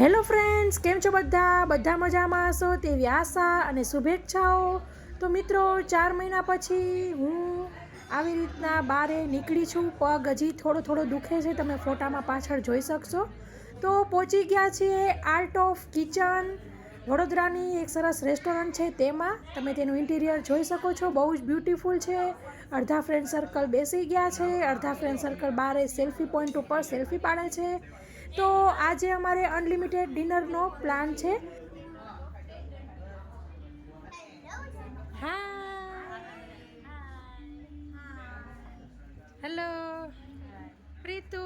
Hello friends, કેમ છો બધા? બધા મજામાં હશો? તેવી આશા અને શુભેચ્છાઓ. તો મિત્રો, ચાર મહિના પછી હું આવી રીતના બારે નીકળી છું. પગ હજી થોડો થોડો દુખે છે. તમે ફોટામાં પાછળ જોઈ શકશો. તો પહોંચી ગયા છીએ આર્ટ ઓફ કિચન વડોદરાની એક સરસ રેસ્ટોરન્ટ છે. તેમાં તમે તેનું ઇન્ટિરિયર જોઈ શકો છો. બહુ જ બ્યુટિફુલ છે. અડધા ફ્રેન્ડ સર્કલ બેસી ગયા છે. અડધા ફ્રેન્ડ સર્કલ બારે સેલ્ફી પોઈન્ટ ઉપર સેલ્ફી પાડે છે. તો આજે અમારે અનલિમિટેડ ડિનરનો પ્લાન છે. હા હેલો. પ્રીતુ.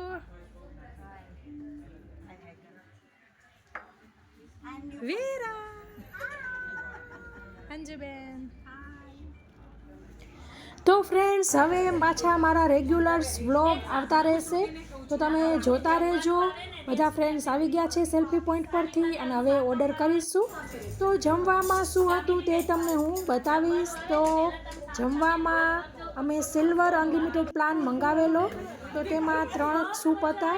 વીરા. અંજુબેન. તો ફ્રેન્ડ્સ હવે પાછા મારા રેગ્યુલર્સ વ્લોગ આવતા રહેશે. તો તમે જોતા રહેજો. બધા ફ્રેન્ડ્સ આવી ગયા છે સેલ્ફી પોઈન્ટ પરથી અને હવે ઓર્ડર કરીશું. તો જમવામાં શું હતું તે તમને હું બતાવીશ. તો જમવામાં અમે સિલ્વર અનલિમિટેડ પ્લાન મંગાવેલો. તો તેમાં ત્રણ સૂપ હતા.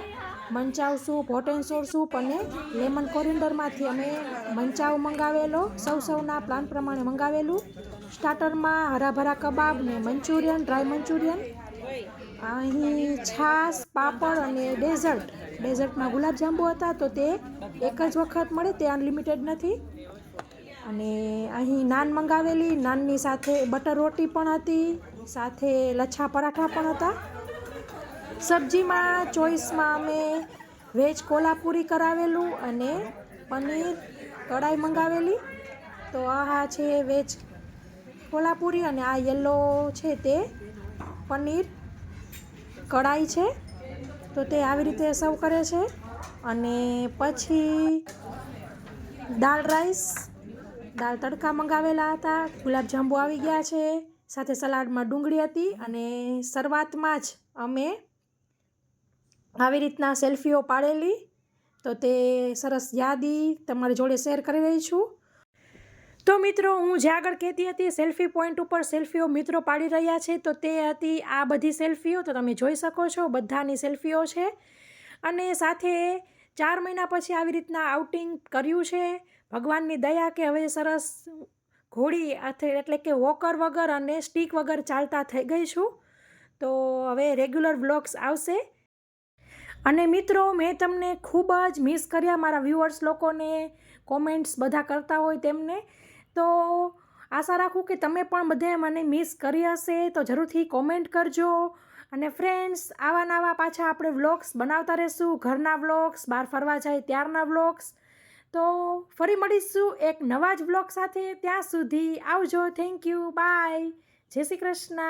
Manchow soup hot and sour soup અને લેમન કોરિન્ડરમાંથી અમે મંચાવ મંગાવેલો. સૌ સૌના પ્લાન પ્રમાણે મંગાવેલું. સ્ટાર્ટરમાં હરાભરા કબાબ ને મંચુરિયન, ડ્રાય મંચુરિયન. અહીં છાશ, પાપડ અને ડેઝર્ટ. ડેઝર્ટમાં ગુલાબજાંબુ હતા તો તે એક જ વખત મળે, તે અનલિમિટેડ નથી. અને અહીં નાન મંગાવેલી, નાનની સાથે બટર રોટી પણ હતી, સાથે લચ્છા પરાઠા પણ હતા. સબ્જીમાં ચોઈસમાં અમે વેજ કોલ્હાપુરી કરાવેલું અને પનીર કઢાઈ મંગાવેલી. તો આ છે વેજ કોલ્હાપુરી અને આ યલો છે તે. પનીર કઢાઈ છે. તો તે આવી રીતે સર્વ કરે છે. અને પછી દાળ રાઈસ. દાળ તડકા મંગાવેલા હતા. ગુલાબજાંબુ આવી ગયા છે. સાથે સલાડમાં ડુંગળી હતી અને શરૂઆતમાં જ અમે આવી રીતના સેલ્ફીઓ પાડેલી. તો તે સરસ યાદી તમારી જોડે શેર કરી રહી છું. તો મિત્રો, હું જે આગળ કહેતી હતી સેલ્ફી પોઈન્ટ ઉપર સેલ્ફીઓ મિત્રો પાડી રહ્યા છે, તો તે હતી આ બધી સેલ્ફીઓ તો તમે જોઈ શકો છો, બધાની સેલ્ફીઓ છે. અને સાથે ચાર મહિના પછી આવી રીતના આઉટિંગ કર્યું છે. ભગવાનની દયા કે હવે સરસ ઘોડી એટલે કે વોકર વગર અને સ્ટીક વગર ચાલતા થઈ ગઈ છું તો હવે રેગ્યુલર વ્લોગ્સ આવશે. અને મિત્રો, મેં તમને ખૂબ જ મિસ કર્યા મારા વ્યુઅર્સ લોકોને કોમેન્ટ્સ બધા કરતા હોય તેમને. તો આશા રાખું કે તમે પણ બધાએ મને મિસ કરી હશે, તો જરૂરથી કોમેન્ટ કરજો. અને ફ્રેન્ડ્સ આવા નવા પાછા આપણે વ્લોગ્સ બનાવતા રહીશું, ઘરના વ્લોગ્સ બહાર ફરવા જાય ત્યારના વ્લોગ્સ તો ફરી મળીશું એક નવા જ વ્લોગ સાથે, ત્યાં સુધી આવજો. થેન્ક યુ બાય જય શ્રી કૃષ્ણ.